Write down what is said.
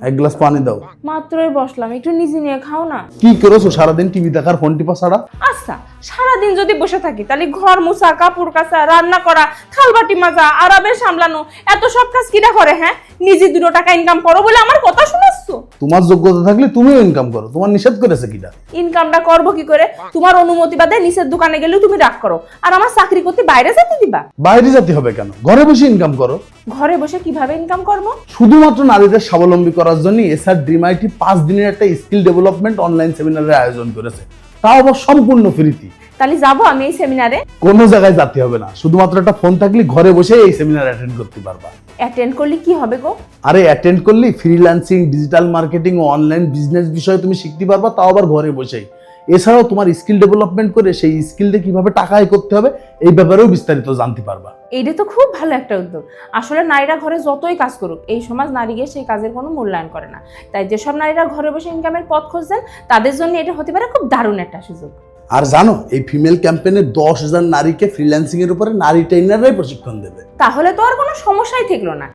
এক গ্লাস পানি দাও। মাত্রই বসলাম একটু নিজে নিয়ে খাও না। কি করছ? সারাদিন টিভি দেখার ফোন টিপা ছাড়া? আচ্ছা সারাদিন যদি বসে থাকি তাহলে ঘর মুছা কাপড় কাচা রান্না করা থালবাটি মাজা আরামে সামলানো এত সব কাজ কিরা করে হ্যাঁ? নিজে দুটো টাকা ইনকাম করো বলে আমার কথা শুনেছ? তোমার যোগ্যতা থাকলে তুমিও ইনকাম করো। তোমার নিষেধ করেছে কিটা ইনকামটা করব কি করে? তোমার অনুমতি বাদে নিচের দোকানে গেলেও তুমি রাগ করো। আর আমার চাকরি করতে বাইরে যেতে দিবা? বাইরে যেতে হবে কেন? ঘরে বসে ইনকাম করো। ঘরে বসে কীভাবে ইনকাম করব? শুধুমাত্র নারীদের স্বাবলম্বী করার জন্য এসআর ড্রিম আইটি পাঁচ দিনের একটা স্কিল ডেভেলপমেন্ট অনলাইন সেমিনারের আয়োজন করেছে। তাও আবার সম্পূর্ণ ফ্রিতে তাহলে যাব আমি এই সেমিনারে কোনো জায়গায় যেতে হবে না। শুধুমাত্র একটা ফোন থাকলে ঘরে বসে এই সেমিনার অ্যাটেন্ড করতে পারবা। অ্যাটেন্ড করলে কি হবে গো? আরে অ্যাটেন্ড করলে ফ্রিল্যান্সিং ডিজিটাল মার্কেটিং ও অনলাইন বিজনেস বিষয়ে তুমি শিখতে পারবা তাও আবার ঘরে বসেই। এছাড়াও তোমার স্কিল ডেভেলপমেন্ট করে সেই স্কিলটা কীভাবে টাকা আয় করতে হবে এই ব্যাপারেও বিস্তারিত জানতে পারবা। এইটা তো খুব ভালো একটা উদ্যোগ। আসলে নারীরা ঘরে যতই কাজ করুক এই সমাজ নারীকে সেই কাজের কোনো মূল্যায়ন করে না। তাই যেসব নারীরা ঘরে বসে ইনকামের পথ খুঁজছেন তাদের জন্য এটা হতে পারে খুব দারুণ একটা সুযোগ। আর জানো, এই ফিমেল ক্যাম্পেইনে দশ হাজার নারীকে ফ্রিল্যান্সিং এর উপরে নারী ট্রেনাররাই প্রশিক্ষণ দেবে। তাহলে তো আর কোনো সমস্যাই থাকল না।